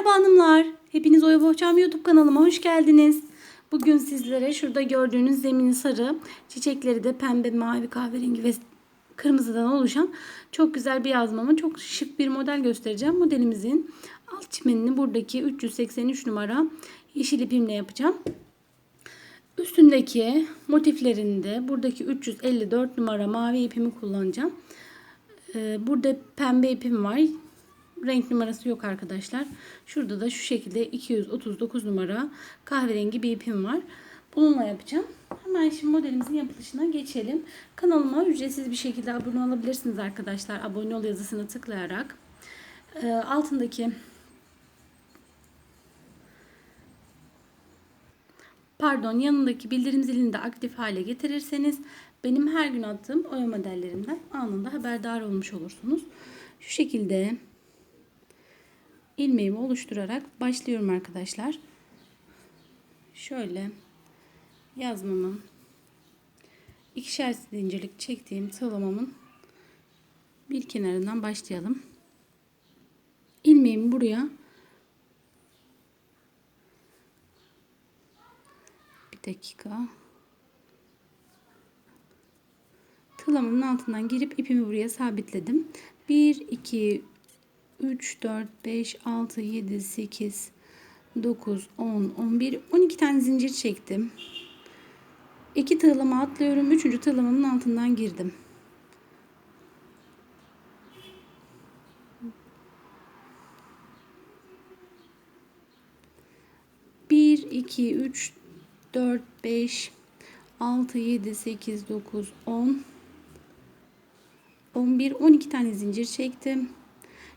Merhaba hanımlar. Hepiniz Oya Bohçam YouTube kanalıma hoş geldiniz. Bugün sizlere şurada gördüğünüz zemini sarı, çiçekleri de pembe, mavi, kahverengi ve kırmızıdan oluşan çok güzel bir yazmamı, çok şık bir model göstereceğim. Modelimizin alt çimenini buradaki 383 numara yeşil ipimle yapacağım. Üstündeki motiflerinde buradaki 354 numara mavi ipimi kullanacağım. Ee, Burada pembe ipim var. Renk numarası yok arkadaşlar. Şurada da şu şekilde 239 numara kahverengi bir ipim var. Bununla yapacağım. Hemen şimdi modelimizin yapılışına geçelim. Kanalıma ücretsiz bir şekilde abone olabilirsiniz arkadaşlar. Abone ol yazısını tıklayarak. Ee, altındaki pardon yanındaki bildirim zilini de aktif hale getirirseniz benim her gün attığım oya modellerinden anında haberdar olmuş olursunuz. Şu şekilde ilmeğimi oluşturarak başlıyorum arkadaşlar. Şöyle yazmamın ikişer zincirlik çektiğim tığlamamın bir kenarından başlayalım. İlmeğimi buraya bir dakika tığlamamın altından girip ipimi buraya sabitledim. 1 2 3 4 5 6 7 8 9 10 11 12 tane zincir çektim. 2 tığlama atlıyorum. 3. tığlamamın altından girdim. Bir, iki, üç, dört, beş, altı, yedi, sekiz, dokuz, on, on bir, on iki tane zincir çektim.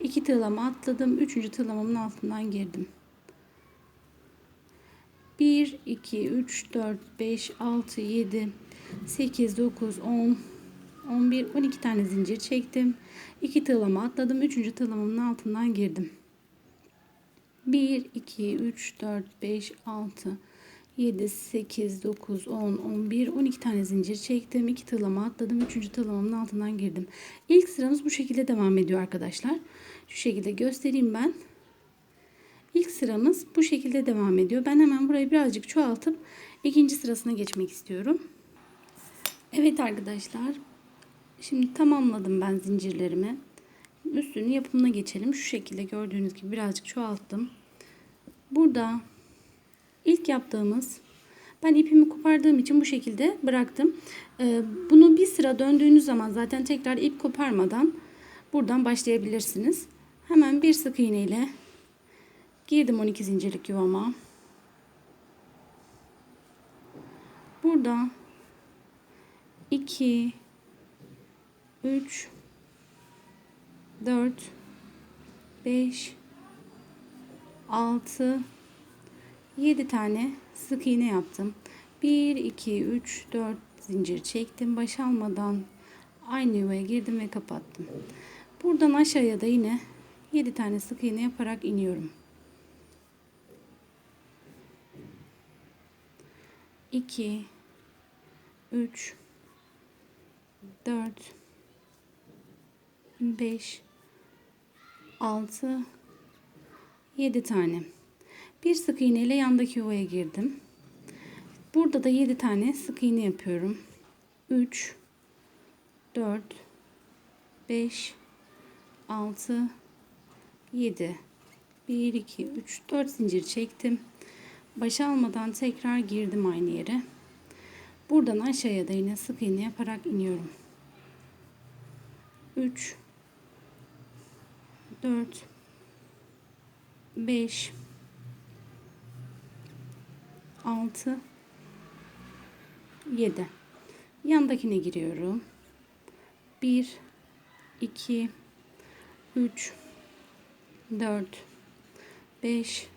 2 tığlama atladım. 3. tığlamamın altından girdim. 1 2 3 4 5 6 7 8 9 10 11 12 tane zincir çektim. 2 tığlama atladım. 3. tığlamamın altından girdim. 1 2 3 4 5 6 7 8 9 10 11 12 tane zincir çektim. 2 tığlama atladım. 3. tığlamamın altından girdim. İlk sıramız bu şekilde devam ediyor arkadaşlar. Şu şekilde göstereyim ben. İlk sıramız bu şekilde devam ediyor. Ben hemen burayı birazcık çoğaltıp ikinci sırasına geçmek istiyorum. Evet arkadaşlar. Şimdi tamamladım ben zincirlerimi. Üstünün yapımına geçelim. Şu şekilde gördüğünüz gibi birazcık çoğalttım. Burada ilk yaptığımız ben ipimi kopardığım için bu şekilde bıraktım. Ee, bunu bir sıra döndüğünüz zaman zaten tekrar ip koparmadan buradan başlayabilirsiniz. Hemen bir sık iğne ile girdim 12 zincirlik yuvama. Burada 2 3 4 5 6 7 tane sık iğne yaptım. 1 2 3 4 zincir çektim. Baş almadan aynı yuvaya girdim ve kapattım. Buradan aşağıya da yine 7 tane sık iğne yaparak iniyorum. 2 3 4 5 6 7 tane. Bir sık iğne ile yandaki yuvaya girdim. Burada da 7 tane sık iğne yapıyorum. 3 4 5 6 7 1 2 3 4 zincir çektim. Baş almadan tekrar girdim aynı yere. Buradan aşağıya da yine sık iğne yaparak iniyorum. 3 4 5 6 7 yandakine giriyorum. 1 2 3 4 5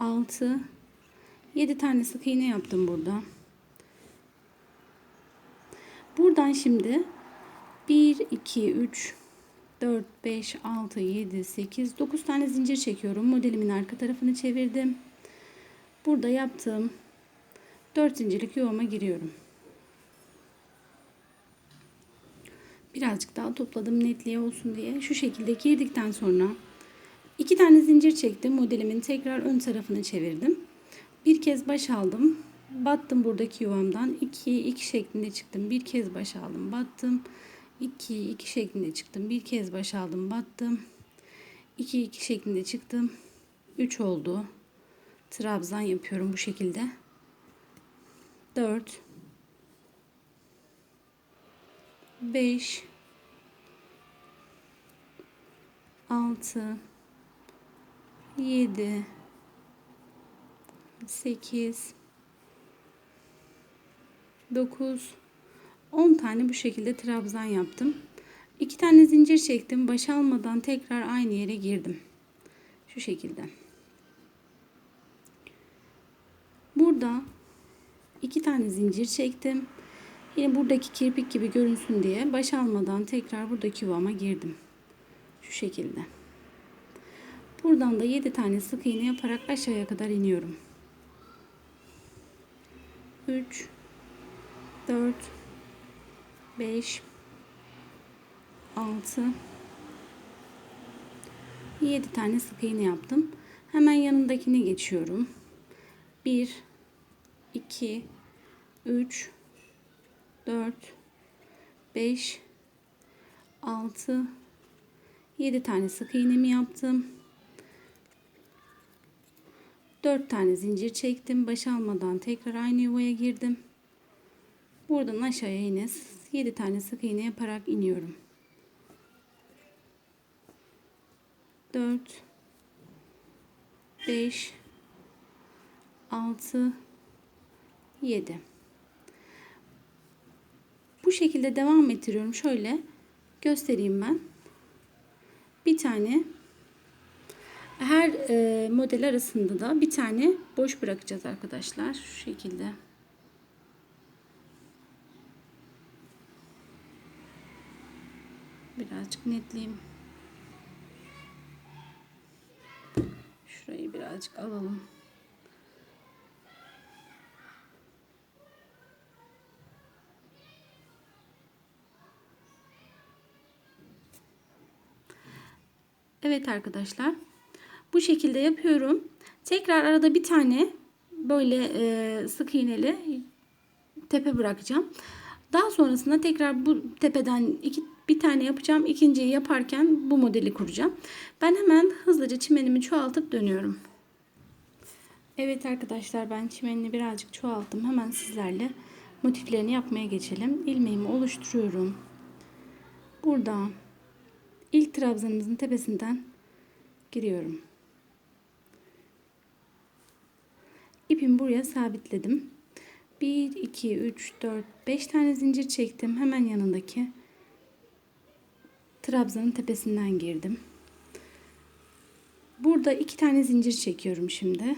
6 7 tane sık iğne yaptım burada. Buradan şimdi 1 2 3 4 5 6 7 8 9 tane zincir çekiyorum. Modelimin arka tarafını çevirdim burada yaptığım 4 zincirlik yuvama giriyorum. Birazcık daha topladım netliğe olsun diye. Şu şekilde girdikten sonra İki tane zincir çektim. Modelimin tekrar ön tarafını çevirdim. Bir kez baş aldım. Battım buradaki yuvamdan. 2 2 şeklinde çıktım. Bir kez baş aldım. Battım. 2 2 şeklinde çıktım. Bir kez baş aldım. Battım. 2 2 şeklinde çıktım. 3 oldu. Trabzan yapıyorum bu şekilde. 4 5 6 7 8 9 10 tane bu şekilde trabzan yaptım. 2 tane zincir çektim. Baş almadan tekrar aynı yere girdim. Şu şekilde. Burada 2 tane zincir çektim. Yine buradaki kirpik gibi görünsün diye baş almadan tekrar buradaki yuvama girdim. Şu şekilde. Buradan da 7 tane sık iğne yaparak aşağıya kadar iniyorum. 3 4 5 6 7 tane sık iğne yaptım. Hemen yanındakine geçiyorum. 1 2 3 4 5 6 7 tane sık iğnemi yaptım. 4 tane zincir çektim. Baş almadan tekrar aynı yuvaya girdim. Buradan aşağıya yine 7 tane sık iğne yaparak iniyorum. 4 5 6 7 Bu şekilde devam ettiriyorum. Şöyle göstereyim ben. Bir tane her e, model arasında da bir tane boş bırakacağız arkadaşlar. Şu şekilde. Birazcık netleyeyim. Şurayı birazcık alalım. Evet arkadaşlar. Bu şekilde yapıyorum. Tekrar arada bir tane böyle e, sık iğneli tepe bırakacağım. Daha sonrasında tekrar bu tepeden iki, bir tane yapacağım. İkinciyi yaparken bu modeli kuracağım. Ben hemen hızlıca çimenimi çoğaltıp dönüyorum. Evet arkadaşlar ben çimenini birazcık çoğalttım. Hemen sizlerle motiflerini yapmaya geçelim. İlmeğimi oluşturuyorum. Burada ilk trabzanımızın tepesinden giriyorum. İpimi buraya sabitledim. 1, 2, 3, 4, 5 tane zincir çektim. Hemen yanındaki trabzanın tepesinden girdim. Burada iki tane zincir çekiyorum şimdi.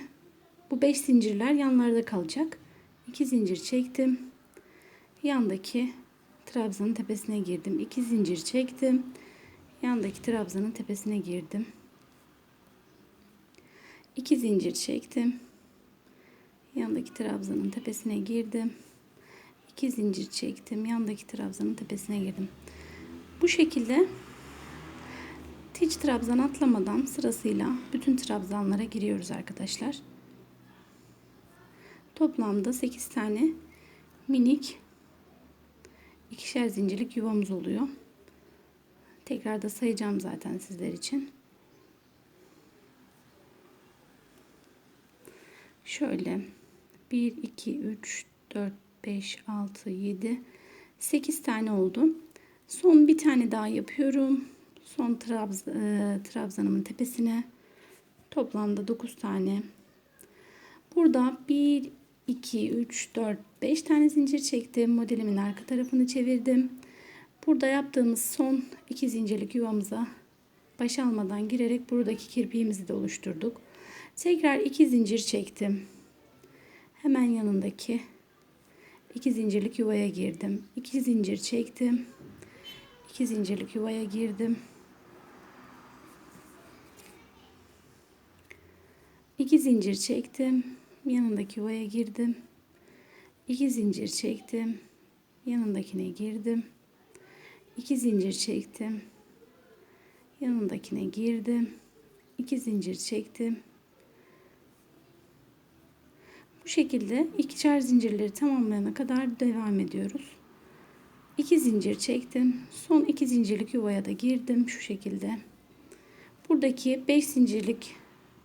Bu 5 zincirler yanlarda kalacak. 2 zincir çektim. Yandaki trabzanın tepesine girdim. 2 zincir çektim. Yandaki trabzanın tepesine girdim. 2 zincir çektim. Yandaki trabzanın tepesine girdim. 2 zincir çektim. Yandaki trabzanın tepesine girdim. Bu şekilde hiç trabzan atlamadan sırasıyla bütün trabzanlara giriyoruz arkadaşlar. Toplamda 8 tane minik ikişer zincirlik yuvamız oluyor. Tekrar da sayacağım zaten sizler için. Şöyle 1, 2, 3, 4, 5, 6, 7, 8 tane oldu. Son bir tane daha yapıyorum. Son trabz, e, trabzanımın tepesine toplamda 9 tane. Burada 1, 2, 3, 4, 5 tane zincir çektim. Modelimin arka tarafını çevirdim. Burada yaptığımız son iki zincirlik yuvamıza baş almadan girerek buradaki kirpiğimizi de oluşturduk. Tekrar iki zincir çektim. Hemen yanındaki iki zincirlik yuvaya girdim. İki zincir çektim. İki zincirlik yuvaya girdim. İki zincir çektim. Yanındaki yuvaya girdim. İki zincir çektim. Yanındakine girdim. İki zincir çektim. Yanındakine girdim. 2 zincir çektim. Bu şekilde ikişer zincirleri tamamlayana kadar devam ediyoruz. 2 zincir çektim. Son 2 zincirlik yuvaya da girdim şu şekilde. Buradaki 5 zincirlik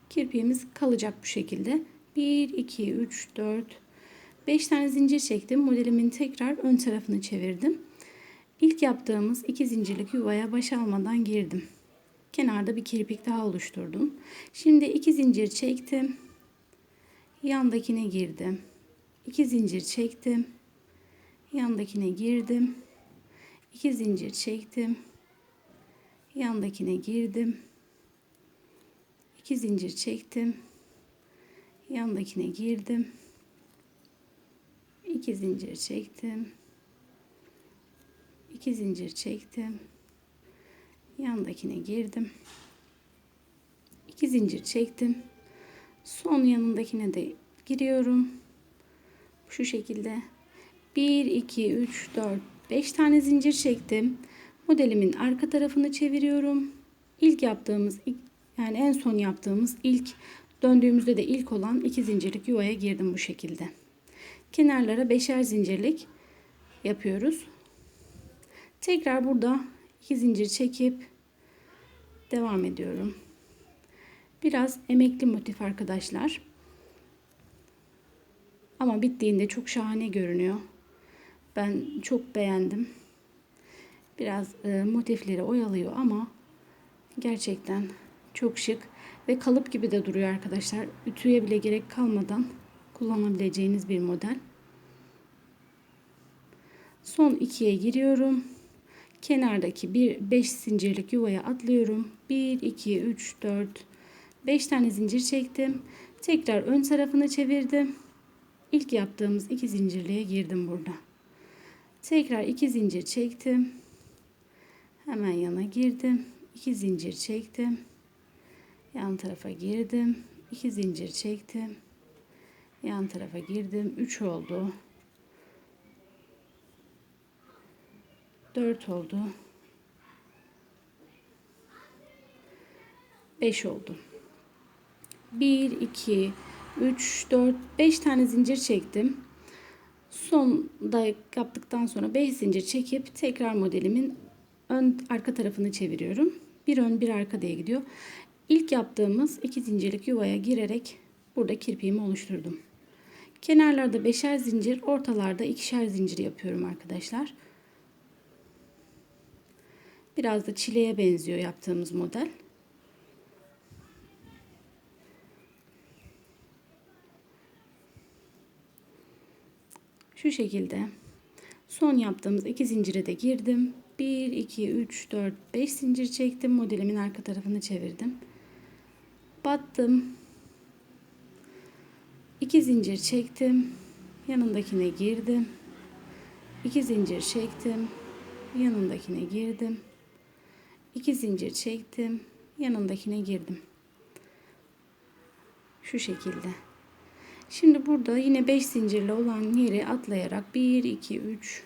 kirpiğimiz kalacak bu şekilde. 1 2 3 4 5 tane zincir çektim. Modelimin tekrar ön tarafını çevirdim. İlk yaptığımız 2 zincirlik yuvaya baş almadan girdim. Kenarda bir kirpik daha oluşturdum. Şimdi 2 zincir çektim. Yandakine girdim. 2 zincir çektim. Yandakine girdim. 2 zincir çektim. Yandakine girdim. 2 zincir çektim. Yandakine girdim. 2 zincir çektim. 2 zincir çektim. Yandakine girdim. 2 zincir çektim. Son yanındakine de giriyorum. Şu şekilde 1 2 3 4 5 tane zincir çektim. Modelimin arka tarafını çeviriyorum. İlk yaptığımız yani en son yaptığımız ilk döndüğümüzde de ilk olan iki zincirlik yuvaya girdim bu şekilde. Kenarlara beşer zincirlik yapıyoruz. Tekrar burada iki zincir çekip devam ediyorum. Biraz emekli motif arkadaşlar. Ama bittiğinde çok şahane görünüyor. Ben çok beğendim. Biraz e, motifleri oyalıyor ama gerçekten çok şık ve kalıp gibi de duruyor arkadaşlar. Ütüye bile gerek kalmadan kullanabileceğiniz bir model. Son ikiye giriyorum. Kenardaki bir 5 zincirlik yuvaya atlıyorum. 1 2 3 4 5 tane zincir çektim. Tekrar ön tarafını çevirdim. İlk yaptığımız iki zincirliğe girdim burada. Tekrar iki zincir çektim. Hemen yana girdim. 2 zincir çektim. Yan tarafa girdim. 2 zincir çektim. Yan tarafa girdim. 3 oldu. 4 oldu. 5 oldu. 1 2 3 4 5 tane zincir çektim. Sonda yaptıktan sonra 5 zincir çekip tekrar modelimin ön arka tarafını çeviriyorum. Bir ön bir arka diye gidiyor. İlk yaptığımız iki zincirlik yuvaya girerek burada kirpiğimi oluşturdum. Kenarlarda beşer zincir, ortalarda ikişer zincir yapıyorum arkadaşlar. Biraz da çileye benziyor yaptığımız model. Şu şekilde son yaptığımız iki zincire de girdim. 1, 2, 3, 4, 5 zincir çektim. Modelimin arka tarafını çevirdim. Battım. 2 zincir çektim. Yanındakine girdim. 2 zincir çektim. Yanındakine girdim. 2 zincir çektim. Yanındakine girdim. Şu şekilde. Şimdi burada yine 5 zincirli olan yeri atlayarak 1, 2, 3,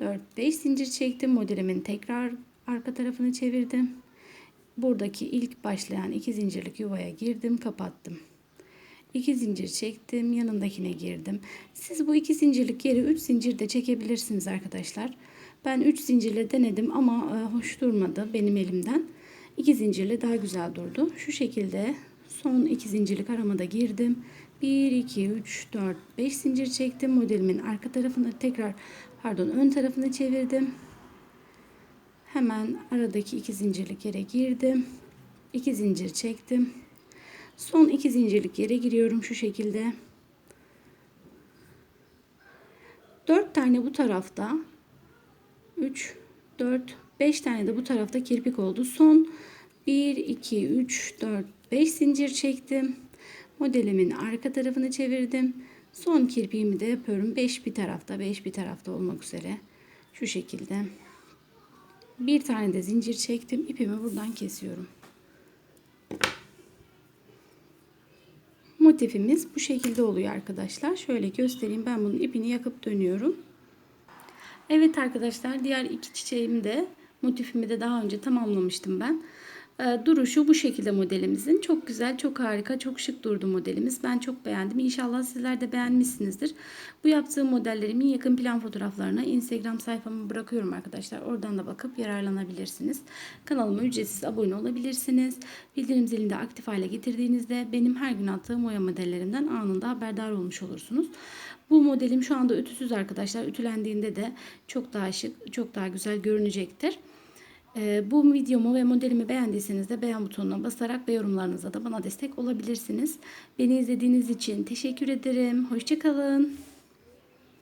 4, 5 zincir çektim. Modelimin tekrar arka tarafını çevirdim. Buradaki ilk başlayan iki zincirlik yuvaya girdim, kapattım. 2 zincir çektim, yanındakine girdim. Siz bu iki zincirlik yeri 3 zincir de çekebilirsiniz arkadaşlar. Ben 3 zincirle denedim ama e, hoş durmadı benim elimden. 2 zincirle daha güzel durdu. Şu şekilde son 2 zincirlik aramada girdim. 1, 2, 3, 4, 5 zincir çektim. Modelimin arka tarafını tekrar pardon ön tarafını çevirdim. Hemen aradaki iki zincirlik yere girdim. 2 zincir çektim. Son iki zincirlik yere giriyorum şu şekilde. 4 tane bu tarafta 3 4 5 tane de bu tarafta kirpik oldu. Son 1 2 3 4 5 zincir çektim. Modelimin arka tarafını çevirdim. Son kirpiğimi de yapıyorum. 5 bir tarafta, 5 bir tarafta olmak üzere. Şu şekilde. Bir tane de zincir çektim. İpimi buradan kesiyorum. Motifimiz bu şekilde oluyor arkadaşlar. Şöyle göstereyim. Ben bunun ipini yakıp dönüyorum. Evet arkadaşlar diğer iki çiçeğimi de motifimi de daha önce tamamlamıştım ben. E, duruşu bu şekilde modelimizin. Çok güzel, çok harika, çok şık durdu modelimiz. Ben çok beğendim. İnşallah sizler de beğenmişsinizdir. Bu yaptığım modellerimin yakın plan fotoğraflarını Instagram sayfama bırakıyorum arkadaşlar. Oradan da bakıp yararlanabilirsiniz. Kanalıma ücretsiz abone olabilirsiniz. Bildirim zilini de aktif hale getirdiğinizde benim her gün attığım oya modellerinden anında haberdar olmuş olursunuz. Bu modelim şu anda ütüsüz arkadaşlar. Ütülendiğinde de çok daha şık, çok daha güzel görünecektir. Ee, bu videomu ve modelimi beğendiyseniz de beğen butonuna basarak ve yorumlarınızla da bana destek olabilirsiniz. Beni izlediğiniz için teşekkür ederim. Hoşçakalın.